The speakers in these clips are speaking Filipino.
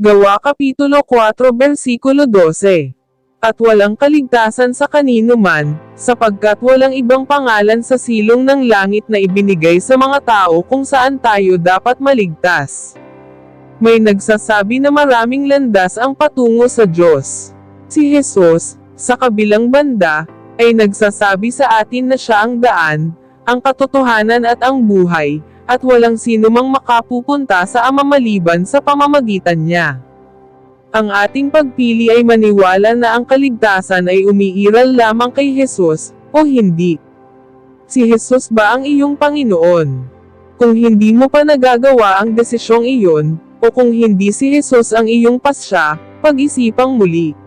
Gawa Kapitulo 4 Versikulo 12 At walang kaligtasan sa kanino man, sapagkat walang ibang pangalan sa silong ng langit na ibinigay sa mga tao kung saan tayo dapat maligtas. May nagsasabi na maraming landas ang patungo sa Diyos. Si Jesus, sa kabilang banda, ay nagsasabi sa atin na siya ang daan, ang katotohanan at ang buhay, at walang sino mang makapupunta sa ama maliban sa pamamagitan niya. Ang ating pagpili ay maniwala na ang kaligtasan ay umiiral lamang kay Jesus, o hindi. Si Jesus ba ang iyong Panginoon? Kung hindi mo pa nagagawa ang desisyong iyon, o kung hindi si Jesus ang iyong pasya, pag-isipang muli.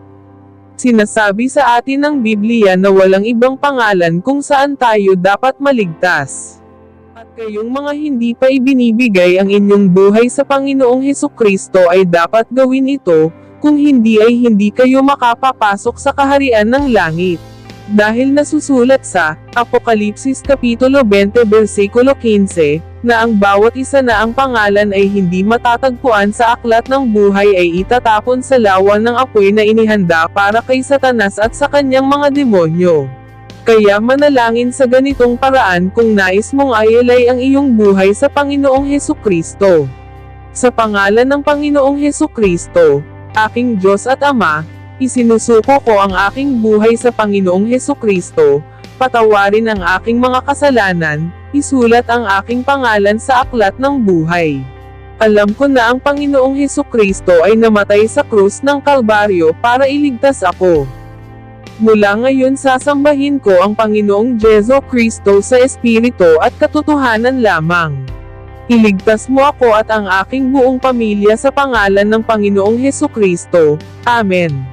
Sinasabi sa atin ng Biblia na walang ibang pangalan kung saan tayo dapat maligtas. At kayong mga hindi pa ibinibigay ang inyong buhay sa Panginoong Heso Kristo ay dapat gawin ito, kung hindi ay hindi kayo makapapasok sa kaharian ng langit. Dahil nasusulat sa Apokalipsis Kapitulo 20 versikulo 15, na ang bawat isa na ang pangalan ay hindi matatagpuan sa aklat ng buhay ay itatapon sa lawan ng apoy na inihanda para kay Satanas at sa kanyang mga demonyo. Kaya manalangin sa ganitong paraan kung nais mong ayalay ang iyong buhay sa Panginoong Heso Kristo. Sa pangalan ng Panginoong Heso Kristo, aking Diyos at Ama, isinusuko ko ang aking buhay sa Panginoong Heso Kristo, patawarin ang aking mga kasalanan, isulat ang aking pangalan sa aklat ng buhay. Alam ko na ang Panginoong Heso Kristo ay namatay sa krus ng Kalbaryo para iligtas ako. Mula ngayon sasambahin ko ang Panginoong Jeso Kristo sa Espiritu at katotohanan lamang. Iligtas mo ako at ang aking buong pamilya sa pangalan ng Panginoong Heso Kristo. Amen.